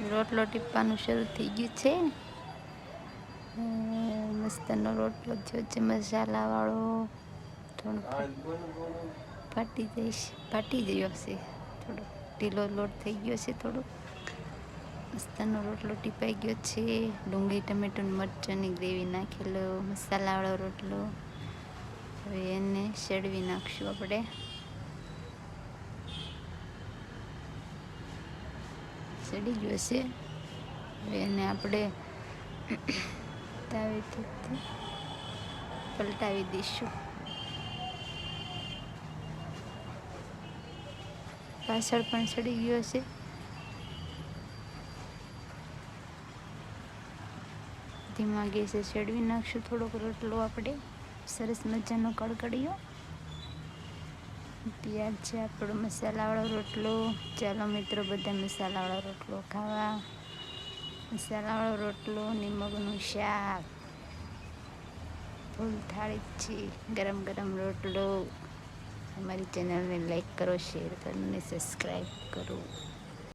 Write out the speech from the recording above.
રોટલો ટીપવાનું શરૂ થઈ ગયું છે. મસ્તનો રોટલો થયો છે. મસાલાવાળો થોડો ફાટી જઈશ. ફાટી ગયો છે થોડો ઢીલો લોટ થઈ ગયો છે થોડો. મસ્તનો રોટલો ટીપાઈ ગયો છે. ડુંગળી, ટમેટું, મરચાંની ગ્રેવી નાખેલો. મસાલાવાળો રોટલો. હવે એને શેડવી નાખશું આપણે. સડી ગયો છે. એને આપણે તાવેથી પલટાવી દઈશું. પાછળ પણ સડી ગયો છે. ધીમા ગેસે ચડવી નાખશું. થોડોક રોટલો આપણે. સરસ મજાનો કડકડીયો. તૈયાર છે આપણો મસાલાવાળો રોટલો. ચાલો મિત્રો, બધા મસાલાવાળો રોટલો ખાવા. મસાલાવાળો રોટલો ને શાક. ફૂલ થાળી છે. ગરમ ગરમ રોટલો. અમારી ચેનલને લાઈક કરો, શેર કરો અને સબસ્ક્રાઈબ કરો.